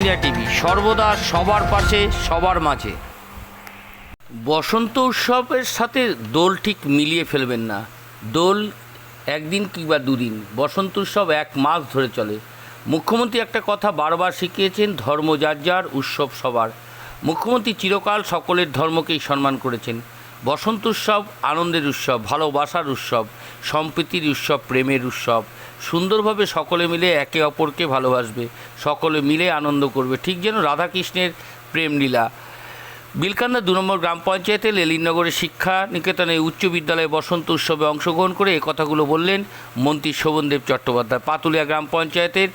India TV, সর্বদা সবার পাশে, সবার মাঝে। বসন্ত উৎসবের সাথে দোল ঠিক মিলিয়ে ফেলবেন না। দোল একদিন কিংবা দুদিন, বসন্ত উৎসব এক মাস ধরে চলে। মুখ্যমন্ত্রী একটা কথা বারবার শিখিয়েছেন, ধর্ম যার যার, উৎসব সবার। মুখ্যমন্ত্রী চিরকাল সকলের ধর্মকেই সম্মান করেছেন। বসন্ত উৎসব, আনন্দের উৎসব, ভালোবাসার উৎসব, সম্প্রীতির উৎসব, প্রেমের উৎসব। সুন্দরভাবে সকলে মিলে একে অপরকে ভালোবাসবে, সকলে মিলে আনন্দ করবে। ঠিক যেন রাধাকৃষ্ণের প্রেমলীলা। বিলকান্দা দু নম্বর গ্রাম পঞ্চায়েতে লেলিনগরের শিক্ষা নিকেতনে উচ্চ বিদ্যালয়ে বসন্ত উৎসবে অংশগ্রহণ করে এ কথাগুলো বললেন মন্ত্রী শোভনদেব চট্টোপাধ্যায়। পাতুলিয়া গ্রাম পঞ্চায়েতের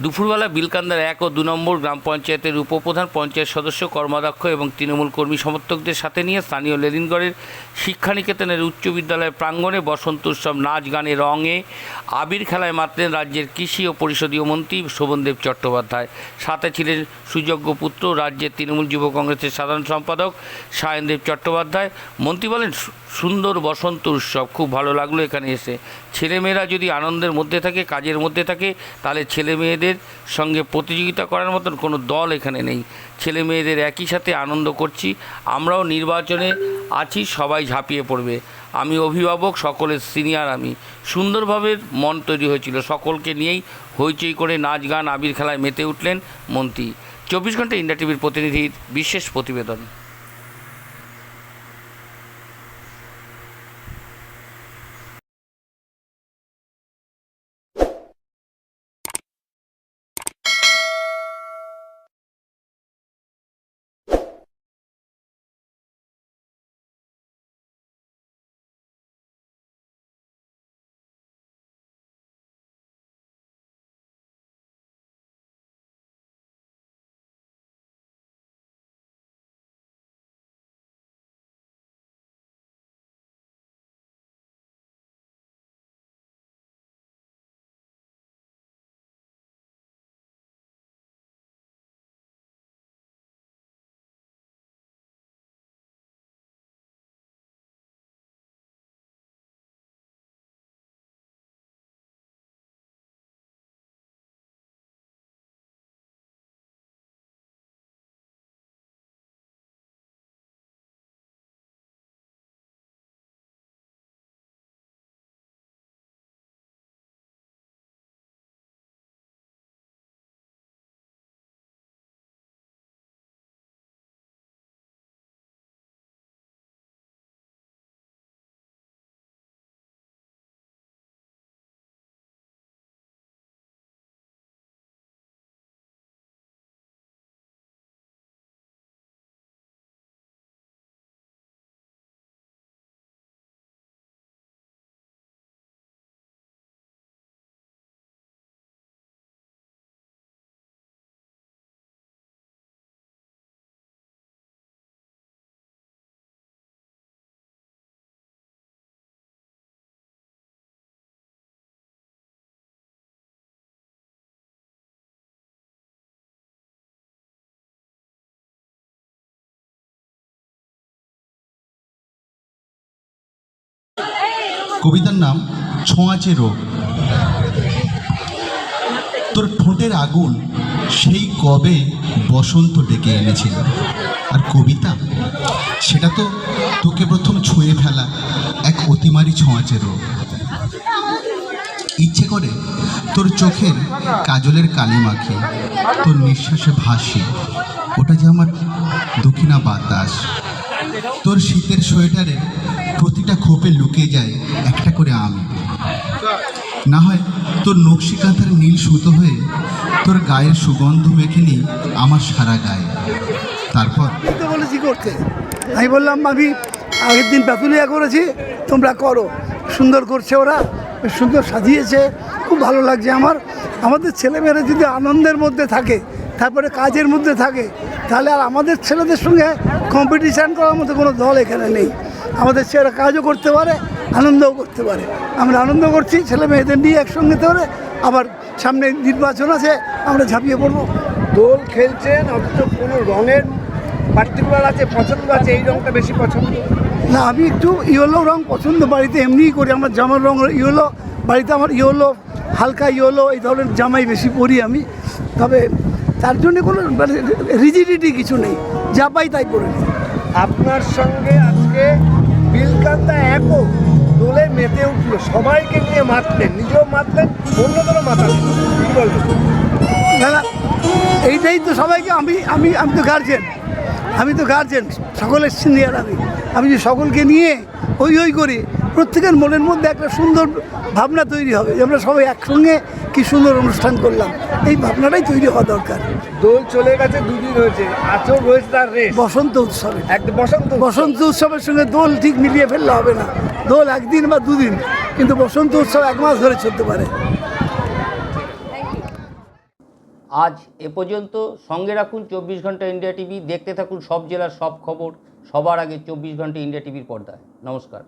দুপুরবেলা বিলকান্দার এক ও দু নম্বর গ্রাম পঞ্চায়েতের উপপ্রধান পঞ্চায়েত সদস্য, কর্মাধ্যক্ষ এবং তৃণমূল কর্মী সমর্থকদের সাথে নিয়ে স্থানীয় লেলিনগড়ের শিক্ষানিকেতনের উচ্চ বিদ্যালয়ের প্রাঙ্গণে বসন্ত উৎসব নাচ গানে রঙে আবির খেলায় মাতলেন রাজ্যের কৃষি ও পরিষদীয় মন্ত্রী শোভনদেব চট্টোপাধ্যায়। সাথে ছিলেন সুযোগ্য পুত্র রাজ্যের তৃণমূল যুব কংগ্রেসের সাধারণ সম্পাদক সায়নদেব চট্টোপাধ্যায়। মন্ত্রী বলেন, "সু- সুন্দর বসন্ত উৎসব খুব ভালো লাগল এখানে এসে। ছেলেমেয়েরা যদি আনন্দের মধ্যে থাকে, কাজের মধ্যে থাকে, তাহলে ছেলে মেয়েদের সঙ্গে প্রতিযোগিতা করার মতন কোনো দল এখানে নেই। ছেলে মেয়েদের একই সাথে আনন্দ করছি, আমরাও নির্বাচনে আছি, সবাই ঝাঁপিয়ে পড়বে। আমি অভিভাবক, সকলের সিনিয়র আমি। সুন্দরভাবে মন তৈরি হয়েছিল, সকলকে নিয়েই হইচই করে নাচ গান, আবির খেলায় মেতে উঠলেন মন্ত্রী। চব্বিশ ঘণ্টা ইন্ডিয়া টিভির প্রতিনিধির বিশেষ প্রতিবেদন। কবিতার নাম ছোঁয়াচে রোগ। তোর ঠোঁটের আগুন সেই কবে বসন্ত ডেকে এনেছিল। আর কবিতা, সেটা তো তোকে প্রথম ছুঁয়ে ফেলা এক অতিমারি ছোঁয়াচে রোগ। ইচ্ছে করে তোর চোখের কাজলের কালি মাখি, তোর নিঃশ্বাসে ভাসি, ওটা যে আমার দক্ষিণা বাতাস। তোর শীতের সোয়েটারে প্রতিটা খোপে লুকিয়ে যায় একটা করে আম। না হয় তোর নকশি কাঁথার নীল সুতো হয়ে তোর গায়ের সুগন্ধ মেখে নি আমার সারা গায়ে। তারপর? বলেছি করতে আমি বললাম আমি আগের দিন প্যাতুলিয়া করেছি, তোমরা করো। সুন্দর করছে ওরা সুন্দর সাজিয়েছে, খুব ভালো লাগছে আমার। আমাদের ছেলেমেয়েরা যদি আনন্দের মধ্যে থাকে, তারপরে কাজের মধ্যে থাকে, তাহলে আর আমাদের ছেলেদের সঙ্গে কম্পিটিশান করার মতো কোনো দল এখানে নেই। আমাদের ছেলেরা কাজও করতে পারে আনন্দও করতে পারে। আমরা আনন্দ করছি ছেলে মেয়েদের নিয়ে একসঙ্গে পারে আবার সামনে নির্বাচন আছে আমরা ঝাঁপিয়ে পড়ব। দোল খেলছেন অথচ কোনো রঙের পার্টিকুলার আছে পছন্দ আছে এই রঙটা বেশি পছন্দ? না আমি একটু ইয়েলো রং পছন্দ বাড়িতে এমনিই করি। আমার জামার রং ইয়েলো বাড়িতে আমার ইয়েলো হালকা ইয়েলো এই ধরনের জামাই বেশি পরি আমি। তবে তার জন্য কোনো রিজিডিটি কিছু নেই। যা পাই তাই করে। আপনার সঙ্গে আজকে বিলকান্তা একও দোলে মেতে উঠল। সবাইকে নিয়ে মাতলেন নিজেও মাতলেন অন্যদেরও মাতালেন। কি বলবেন এইটাই তো সবাইকে আমি আমি আমি তো গার্জেন আমি তো গার্জেন সকলের সিনিয়র আমি। আমি যে সকলকে নিয়ে ওই ওই করি প্রত্যেকের মনের মধ্যে একটা সুন্দর ভাবনা তৈরি হবে যে আমরা সবাই একসঙ্গে কি সুন্দর অনুষ্ঠান করলাম। এই ভাবনাটাই তৈরি হওয়া দরকার। দোল চলে গেছে দুদিন হয়েছে। আচর রয়েছে তার রেস বসন্ত উৎসবে। একদম বসন্ত বসন্ত উৎসবের সঙ্গে দোল ঠিক মিলিয়ে ফেললে হবে না। দোল একদিন বা দুদিন কিন্তু বসন্ত উৎসব এক মাস ধরে চলতে পারে। আজ এ পর্যন্ত সঙ্গে রাখুন চব্বিশ ঘণ্টা ইন্ডিয়া টিভি। দেখতে থাকুন সব জেলার সব খবর। সবার আগে চব্বিশ ঘণ্টা ইন্ডিয়া টিভির পর্দায়। নমস্কার।